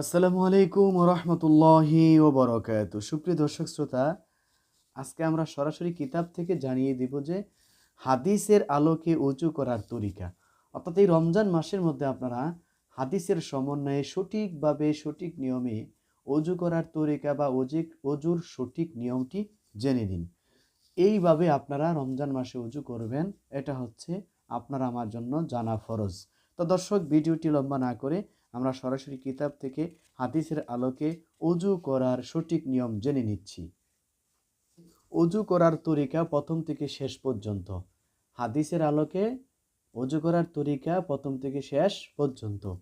আসসালামু আলাইকুম রহমতুল্লাহি ও বরকাত সুপ্রিয় দর্শক শ্রোতা, আজকে আমরা সরাসরি কিতাব থেকে জানিয়ে দিব যে হাদিসের আলোকে উঁচু করার তরিকা। অর্থাৎ এই রমজান মাসের মধ্যে আপনারা হাদিসের সমন্বয়ে সঠিকভাবে সঠিক নিয়মে অজু করার তরিকা বা অজিক অজুর সঠিক নিয়মটি জেনে নিন। এইভাবে আপনারা রমজান মাসে উজু করবেন, এটা হচ্ছে আপনার আমার জন্য জানা ফরজ। তো দর্শক, ভিডিওটি লম্বা না করে আমরা সরাসরি কিতাব থেকে হাদিসের আলোকে অজু করার সঠিক নিয়ম জেনে নিচ্ছি। অজু করার তরিকা প্রথম থেকে শেষ পর্যন্ত। হাদিসের আলোকে অজু করার তরিকা প্রথম থেকে শেষ পর্যন্ত।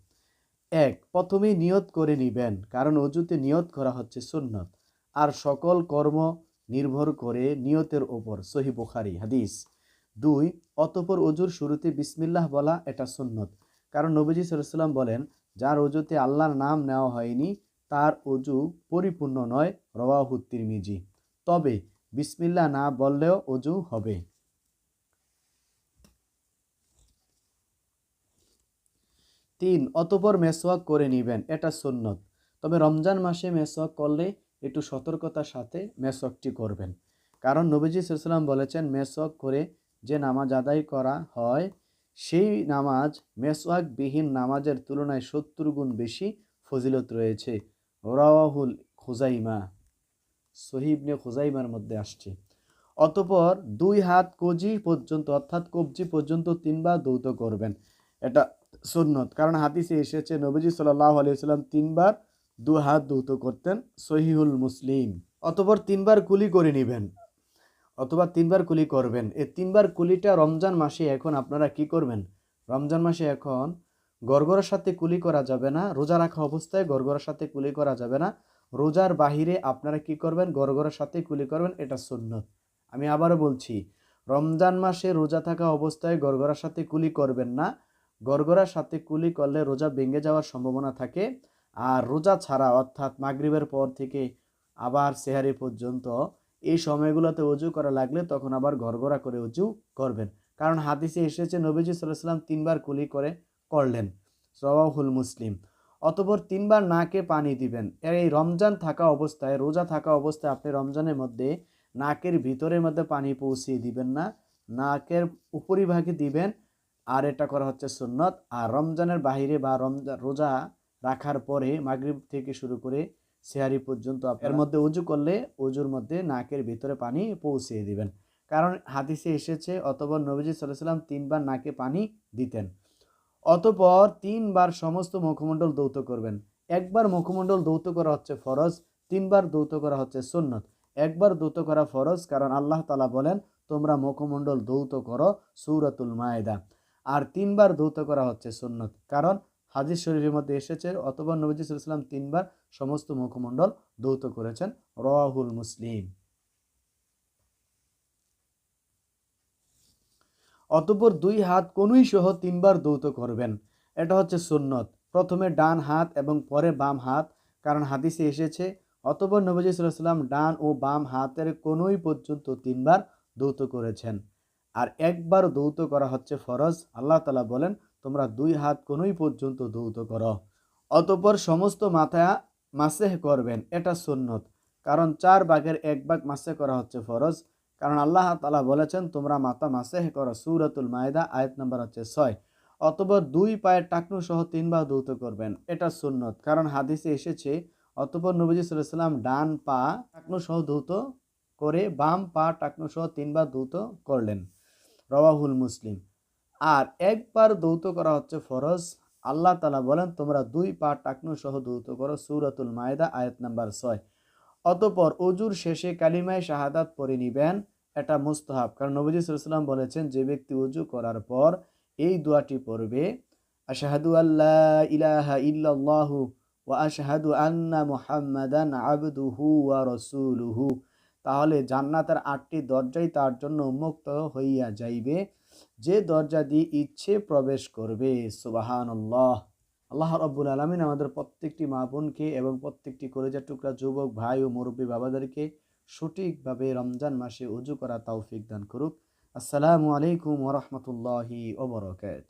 এক, প্রথমে নিয়ত করে নিবেন, কারণ অজুতে নিয়ত করা হচ্ছে সুন্নত। আর সকল কর্ম নির্ভর করে নিয়তের ওপর, সহি বুখারি হাদিস। দুই, অতপর অজুর শুরুতে বিসমিল্লাহ বলা এটা সুন্নত। কারণ নবীজি সাল্লাম বলেন যার অজুতে আল্লাহর নাম নেওয়া হয়নি, তার অজু পরিপূর্ণ নয়, রওয়াহু তিরমিজি। তবে বিসমিল্লাহ না বললেও অজু হবে। তিন, অতপর মেসওয়াক করে নেবেন, এটা সুন্নত। তবে রমজান মাসে মেসওয়াক করলে একটু সতর্কতার সাথে মেসওয়াকটি করবেন। কারণ নবীজি সাল্লাম বলেছেন, মেসওয়াক করে যে নামাজ আদায় করা হয় সেই নামাজ মেসওয়াকবিহীন নামাজের তুলনায় সত্তর গুণ বেশি ফজিলত রয়েছে। রাওয়াহুল খুজাইমা সহিবনে খুজাইমার মধ্যে আসছে। অতপর দুই হাত কজি পর্যন্ত, অর্থাৎ কবজি পর্যন্ত তিনবার দৌত করবেন। এটা সুন্নত। কারণ হাদিসে এসেছে, নবীজি সাল্লাহ আলিয়াল্লাম তিনবার দু হাত দৌত করতেন সহিহুল মুসলিম। অতপর তিনবার কুলি করে নেবেন। অথবা তিনবার কুলি করবেন। এই তিনবার কুলিটা রমজান মাসে এখন আপনারা কি করবেন? রমজান মাসে এখন গড়গড়ার সাথে কুলি করা যাবে না, রোজা রাখা অবস্থায় গড়গড়ার সাথে কুলি করা যাবে না। রোজার বাহিরে আপনারা কি করবেন? গড়গড়ার সাথে কুলি করবেন, এটা সুন্নত। আমি আবারও বলছি, রমজান মাসে রোজা থাকা অবস্থায় গড়গড়ার সাথে কুলি করবেন না। গড়গড়ার সাথে কুলি করলে রোজা ভেঙে যাওয়ার সম্ভাবনা থাকে। আর রোজা ছাড়া, অর্থাৎ মাগরিবের পর থেকে আবার সেহারি পর্যন্ত এই সময়গুলোতে অজু করা লাগলে তখন আবার ঘরঘরা করে অজু করবেন। কারণ হাদিসে এসেছে, নবীজি সাল্লাম তিনবার কুলি করে করলেন। সবাহুল মুসলিম। অতপর তিনবার নাকে পানি দিবেন। এর এই রমজান থাকা অবস্থায়, রোজা থাকা অবস্থায় আপনি রমজানের মধ্যে নাকের ভিতরের মধ্যে পানি পৌঁছিয়ে দিবেন না। নাকের উপরিভাগে দিবেন। আর এটা করা হচ্ছে সুন্নত। আর রমজানের বাহিরে বা রমজান রোজা রাখার পরে মাগরিব থেকে শুরু করে সেহারি পর্যন্ত এর মধ্যে উজু করলে উজুর মধ্যে নাকের ভিতরে পানি পৌঁছিয়ে দিবেন। কারণ হাদিসে এসেছে, অতপর নবীজি সাল্লাম তিনবার নাকে পানি দিতেন। অতপর তিনবার সমস্ত মুখমণ্ডল দৌত করবেন। একবার মুখমণ্ডল দৌত করা হচ্ছে ফরজ, তিনবার দৌত করা হচ্ছে সুন্নত। একবার দৌত করা ফরজ কারণ আল্লাহ তালা বলেন, তোমরা মুখমণ্ডল দৌত করো সৌরাতুল মায়েদা। আর তিনবার দৌত করা হচ্ছে সুন্নত কারণ হাজির শরীরের মধ্যে এসেছে অথবা নবীজি সাল্লাম তিনবার সমস্ত মুখমণ্ডল দৌত করেছেন। রাহুল মুসলিম। অতপর দুই হাত কোনই সহ তিনবার দৌত করবেন। এটা হচ্ছে সুন্নত। প্রথমে ডান হাত এবং পরে বাম হাত, কারণ হাদিসে এসেছে, অতপর নবজি সাল্লাম ডান ও বাম হাতের কোনোই পর্যন্ত তিনবার দৌত করেছেন। আর একবার দৌত করা হচ্ছে ফরজ, আল্লাহ তালা বলেন তোমরা দুই হাত কোনোই পর্যন্ত দৌত করো। অতপর সমস্ত মাথা মাসেহ করবেন, এটা সুন্নত। কারণ চার ভাগের এক ভাগ মাসে করা হচ্ছে ফরজ। কারণ আল্লাহ তালা বলেছেন, তোমরা মাথা মাসেহ করো। সুরাতুল মায়দা, আয়াত নম্বর হচ্ছে ছয়। অতপর দুই পায়ের টাকনু সহ তিনবার দৌত করবেন, এটা সুন্নত। কারণ হাদিসে এসেছে, অতপর নবীজি সাল্লাম ডান পা টাকনু সহ দৌত করে বাম পা টাকনু সহ তিনবার দৌত করলেন। রওয়াহুল মুসলিম। আর একবার দৌত করা হচ্ছে ফরজ। আল্লাহ তালা বলেন, তোমরা দুই পা টাকনু সহ দৌত করো। সুরাতুল মায়দা, আয়াত নাম্বার ছয়। অতপর অজুর শেষে কালিমায় শাহাদাত পরে নিবেন, এটা মুস্তাহাব। কারণ নবীজি সাল্লাম বলেছেন, যে ব্যক্তি উজু করার পর এই দোয়াটি পড়বে, আশাহাদু আল্লাহ ইলাহা ইল্লাল্লাহু ওয়া আশহাদু আন্না মুহাম্মাদান আবদুহু ওয়া রাসূলুহু। তাহলে জান্নাতের আটটি দরজাই তার জন্য উন্মুক্ত হইয়া যাইবে। যে দরজা দিয়ে ইচ্ছে প্রবেশ করবে সুবাহান আল্লাহ রব্বুল আলমিন আমাদের প্রত্যেকটি মা বোনকে এবং প্রত্যেকটি কলেজা টুকরা যুবক, ভাই ও মুরব্বী বাবাদেরকে সঠিকভাবে রমজান মাসে উজু করা তৌফিক দান করুক। আসসালামু আলাইকুম ওরহমতুল্লাহি ওবরকাত